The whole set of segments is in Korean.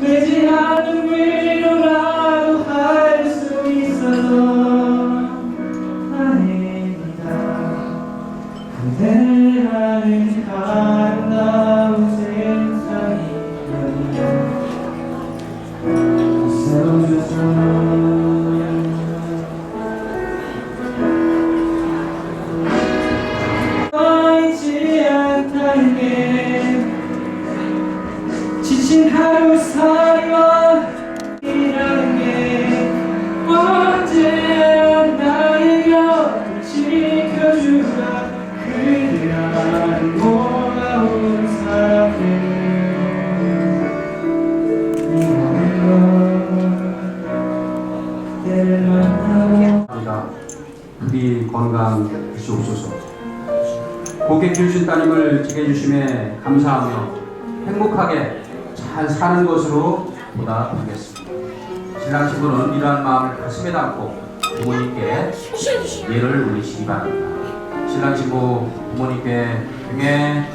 되지 않은 위로라도 할 수 있어서 다행이다. 그대라는 아름다운 세상이 있어줘서 있지 않다는 게 지친 하루살이와 이라는 게 언제나 나의 곁을 지켜주라 그대라는 고마운 합니다. 부디 건강 주시옵소서. 고객 주신 따님을 지켜주심에 감사하며 행복하게 잘 사는 것으로 보답하겠습니다. 신랑 신부는 이러한 마음을 가슴에 담고 부모님께 예를 올리시기 바랍니다. 신랑 신부 부모님께 등에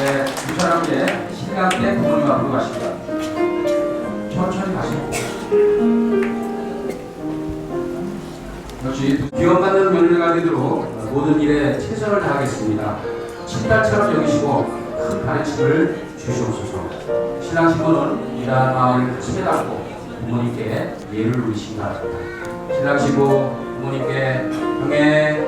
네. 천천히 가시고. 역시 가 되도록 모든 일에 최선을 다하겠습니다. 친딸처럼 여기시고 큰 가르침을 주시옵소서. 신랑 신부는 이러한 마음을 가슴에 담고 부모님께 예를 올리시기 바랍니다. 신랑 신부 부모님께 경애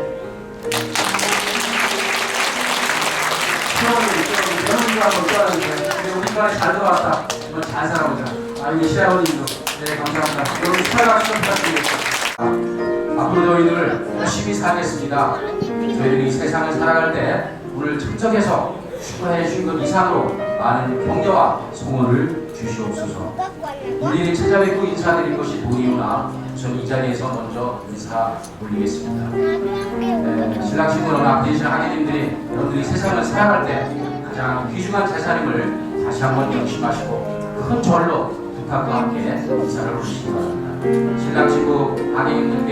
시어머니 한번 떠나주세요. 우리 반에 잘 들어왔다. 이번 잘 살아보자. 아, 우리 시아버님도. 네, 감사합니다. 여러분 좀 부탁드리겠습니다. 앞으로 저희들 열심히 살겠습니다. 저희들이 세상을 살아갈 때 오늘 참석해서 축하해 주신 것 이상으로 많은 격려와 성원을 주시옵소서. 우리를 찾아뵙고 인사드릴 것이 도리우나 우선 이 자리에서 먼저 인사 올리겠습니다. 네, 신랑 신부는 아버지 신 하객님들이 여러분들이 세상을 살아갈 때 가장 귀중한 재산임을 다시 한번 명심하시고 큰 절로 부탁과 함께 인사를 올리시기 바랍니다. 신랑 신부 하객님들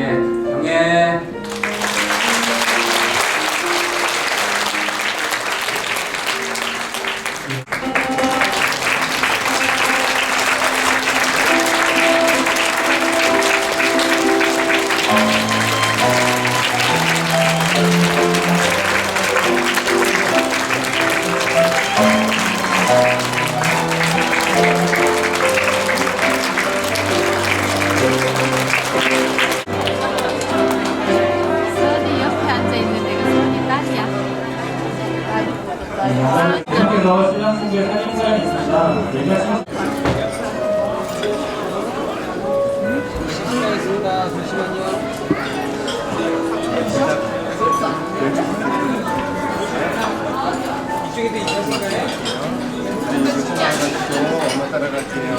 대학에서 신랑 소개 사진 사연이 있습니다. 얘기하시면 시작하겠습니다. 잠시만요. 이쪽에도 있으니까요. 이거 좀 알아주시고 엄마 따라갈게요.